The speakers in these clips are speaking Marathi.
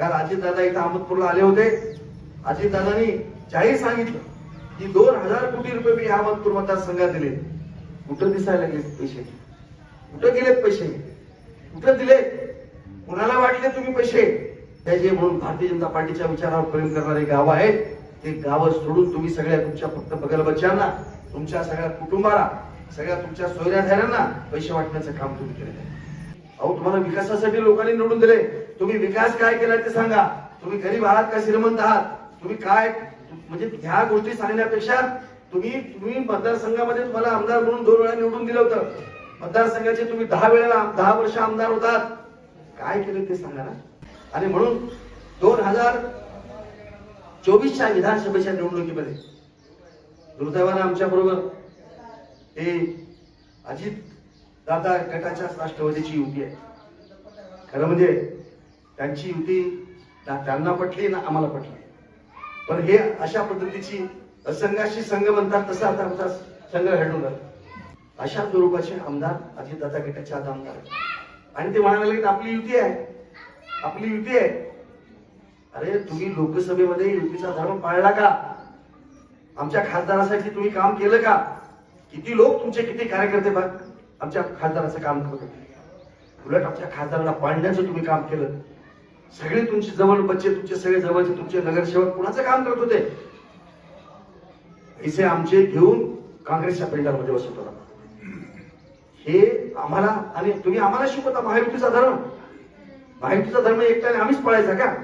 काल अजितदादा इथं अहमदपूरला आले होते. अजितदादांनी जाहीर सांगितलं की दोन हजार कोटी रुपये मी अहमदपूर मतदारसंघात दिले. कुठं दिसायला लागले पैसे? कुठं गेलेत पैसे? कुठं दिले? कुणाला वाटले तुम्ही पैसे? त्याचे म्हणून भारतीय जनता पार्टीच्या विचारावर प्रेम करणारे गाव आहेत ते गावं सोडून तुम्ही सगळ्या तुमच्या फक्त बगल बच्चांना तुमच्या सगळ्या कुटुंबाला सगळ्या तुमच्या सोयऱ्याधाऱ्यांना पैसे वाटण्याचं काम तुम्ही केलेलं आहे. अहो तुम्हाला विकासासाठी लोकांनी निवडून दिले. तुम्ही विकास काय केला ते सांगा. तुम्ही गरीब आहात का श्रीमंत आहात? तुम्ही काय म्हणजे ह्या गोष्टी सांगण्यापेक्षा तुम्ही तुम्ही मतदारसंघामध्ये तुम्हाला आमदार म्हणून दोन वेळा निवडून दिलं होतं. मतदारसंघाचे तुम्ही दहा वेळेला दहा वर्ष आमदार होतात. काय केलं ते सांगा ना. आणि म्हणून दोन हजार चोवीसच्या विधानसभेच्या निवडणुकीमध्ये दुर्दैवानं आमच्या बरोबर हे अजित दादा गटाच्या राष्ट्रवादीची युती आहे. खरं म्हणजे त्यांची युती त्यांना पटली ना आम्हाला पटली. पण हे अशा पद्धतीची असंघाशी संघ म्हणतात तसा आता आमचा संघ घडवला अशा स्वरूपाचे आमदार अजितदादा गटाचे आता आमदार आणि ते म्हणायला लागले की आपली युती आहे. आपली युती आहे. अरे तुम्ही लोकसभेमध्ये युतीचा धर्म पाळला का? आमच्या खासदारासाठी तुम्ही काम केलं का? किती लोक तुमचे किती कार्यकर्ते बघ. आमच्या खासदाराचं काम करत उलट आमच्या खासदाराला पाळण्याचं तुम्ही काम केलं. सगळे तुमचे जवळ बच्चे तुमचे सगळे जवळचे तुमचे नगरसेवक कुणाचं काम करत होते? पैसे आमचे घेऊन काँग्रेसच्या पेंडामध्ये बसत होता. हे आम्हाला आणि तुम्ही आम्हाला शिकवता महायुतीचा धर्म. महायुतीचा धर्म एकट्याने आम्हीच पळायचा का?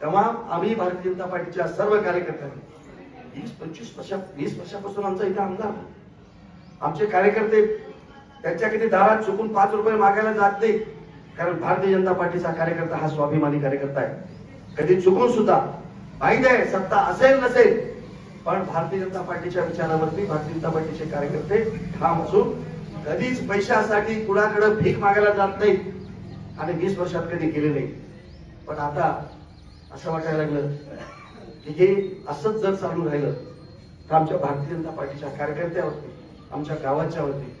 तेव्हा आम्ही भारतीय जनता पार्टीच्या सर्व कार्यकर्त्यांनी वीस पंचवीस वर्षा वीस वर्षापासून आमचा इथं आमदार. आमचे कार्यकर्ते त्यांच्या किती दारात चुकून पाच रुपये मागायला जात नाही कारण भारतीय जनता पार्टीचा कार्यकर्ता हा स्वाभिमानी कार्यकर्ता आहे. कधी चुकून सुद्धा माहिती आहे सत्ता असेल नसेल पण भारतीय जनता पार्टीच्या विचारावरती भारतीय जनता पार्टीचे कार्यकर्ते ठाम असून कधीच पैशासाठी कुणाकडे भीक मागायला जात नाही आणि वीस वर्षात कधी गेले नाही. पण आता असं वाटायला लागलं की हे असंच जर चालू राहिलं तर आमच्या भारतीय जनता पार्टीच्या कार्यकर्त्यावरती आमच्या गावाच्या वरती